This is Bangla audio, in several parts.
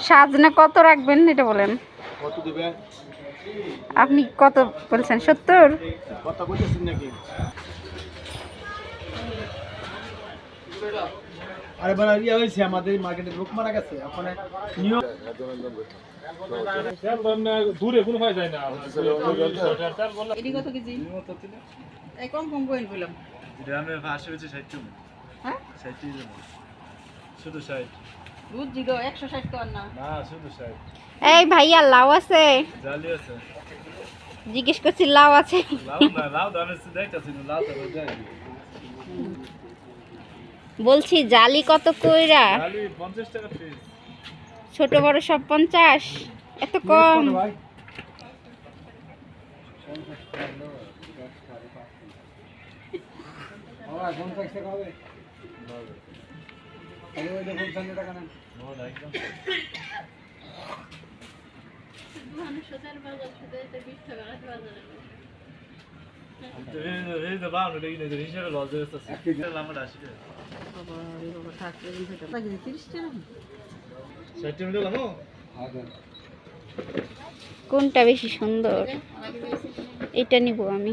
সাজনে কত রাখবেন এটা বলেন? আপনি কত বলছেন সত্তর? আরে ইয়া আমাদের মার্কেটে লোক মারা গেছে ওখানে নিয়ম দূরে কোনো পাই যায় না। এটি কত কেজি? এই কম কম কইন হচ্ছে হ্যাঁ? শুধু ষাট। বুঝছি গো একশো ষাট কর না। না শুধু ষাট। এই ভাইয়া লাউ আছে। জালি আছে। জিজ্ঞেস করছি লাউ আছে। বলছি জালি কত কইরা? ছোট বড় সব পঞ্চাশ? এত কম। পঞ্চাশ টাকা হবে। কোনটা বেশি সুন্দর? এটা নিব আমি।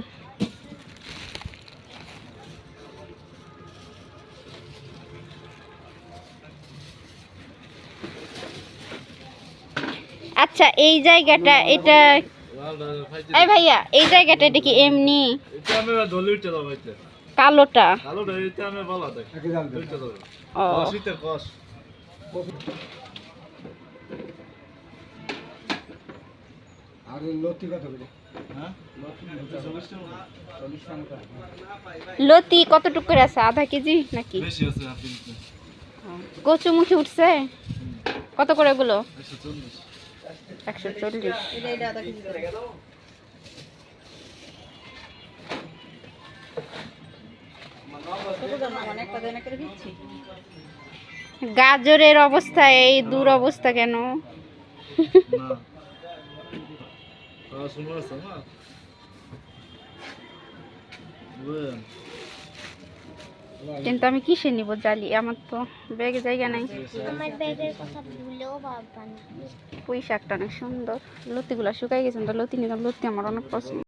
আচ্ছা এই জায়গাটা এটা এই ভাইয়া এই জায়গাটা এটা কি এমনি? কালোটা? লতি কত করে? হ্যাঁ? কতটুকু করে আছে? আধা কেজি নাকি? বেশি কচুমুখী উঠছে? কত করে এগুলো একশো চল্লিশ। গাজরের অবস্থা এই দূর অবস্থা কেন? না। কিন্তু আমি কিসে নিব জালি? আমার তো ব্যাগে জায়গা নাই। আমার ব্যাগের কথা ভুলেও ভাববা না। পুঁই শাকটা অনেক সুন্দর। লতিগুলা শুকাই গেছে তো লতি নিলাম। লতি আমার অনেক পছন্দ।